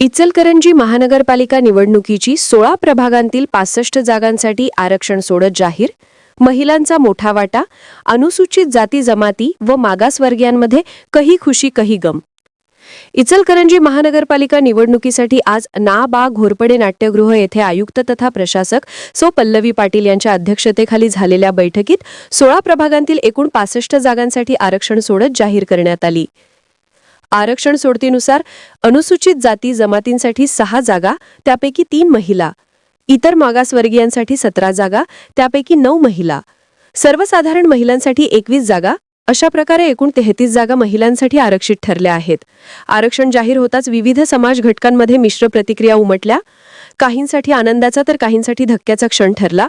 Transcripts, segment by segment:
इचलकरंजी महानगरपालिका निवडणुकीची सोळा प्रभागांतील पासष्ट जागांसाठी आरक्षण सोडत जाहीर. महिलांचा मोठा वाटा अनुसूचित जाती जमाती व मागासवर्गीयांमध्ये कही खुशी कही गम. इचलकरंजी महानगरपालिका निवडणुकीसाठी आज ना बा घोरपडे नाट्यगृह येथे आयुक्त तथा प्रशासक सो पल्लवी पाटील यांच्या अध्यक्षतेखाली झालेल्या बैठकीत सोळा प्रभागांतील एकूण पासष्ट जागांसाठी आरक्षण सोडत जाहीर करण्यात आली. आरक्षण सोडतीनुसार अनुसूचित जाती जमातींसाठी सहा जागा त्यापैकी तीन महिला. इतर मागासवर्गीयांसाठी सतरा जागा त्यापैकी नऊ महिला. सर्वसाधारण महिलांसाठी एकवीस जागा अशा प्रकारे एकूण तेहतीस जागा महिलांसाठी आरक्षित ठरल्या आहेत. आरक्षण जाहीर होताच विविध समाज घटकांमध्ये मिश्र प्रतिक्रिया उमटल्या. काहींसाठी आनंदाचा तर काहींसाठी धक्क्याचा क्षण ठरला.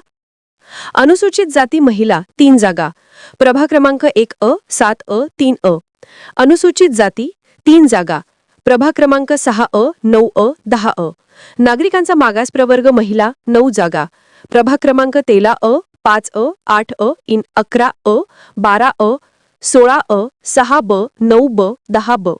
अनुसूचित जाती महिला तीन जागा. प्रभा क्रमांक एक अ सात अ तीन अ. अनुसूचित जाती तीन जागा. प्रभाग क्रमांक सहा अ नऊ अ दहा अ. नागरिकांचा मागास प्रवर्ग महिला नऊ जागा. प्रभाग क्रमांक तेला अ पाच अ आठ अ इन अकरा अ बारा अ सोळा अ सहा ब नऊ ब दहा ब.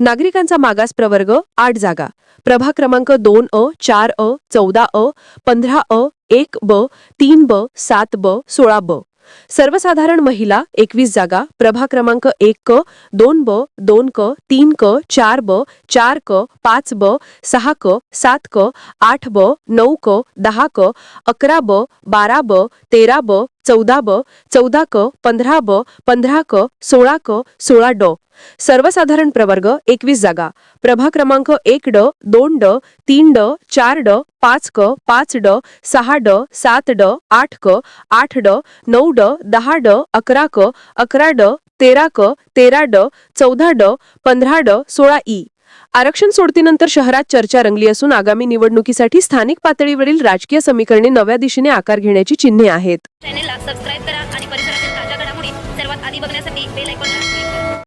नागरिकांचा मागास प्रवर्ग आठ जागा. प्रभाग क्रमांक दोन अ चार अ चौदा अ पंधरा अ एक ब तीन ब सात ब सोळा ब. सर्वसाधारण महिला एकवीस जागा प्रभा क्रमांक एक क दोन ब दोन क तीन क चार ब चार क पाच ब सहा क सात क आठ ब नऊ क दहा क अकरा ब बारा ब तेरा ब चौदा ब चौदा क पंधरा ब पंधरा क सोळा क सोळा ड. सर्वसाधारण प्रवर्ग एकवीस जागा. प्रभा क्रमांक एक ड दोन ड तीन ड चार ड पाच क पाच ड सहा ड सात ड आठ क आठ ड नऊ ड दहा ड अकरा क अकरा ड तेरा क तेरा ड चौदा ड पंधरा ड सोळा ई. आरक्षण सोडतीनंतर शहरात चर्चा रंगली असून आगामी निवडणुकीसाठी स्थानिक पातळीवरील राजकीय समीकरणे नव्या दिशेने आकार घेण्याची चिन्हे आहेत.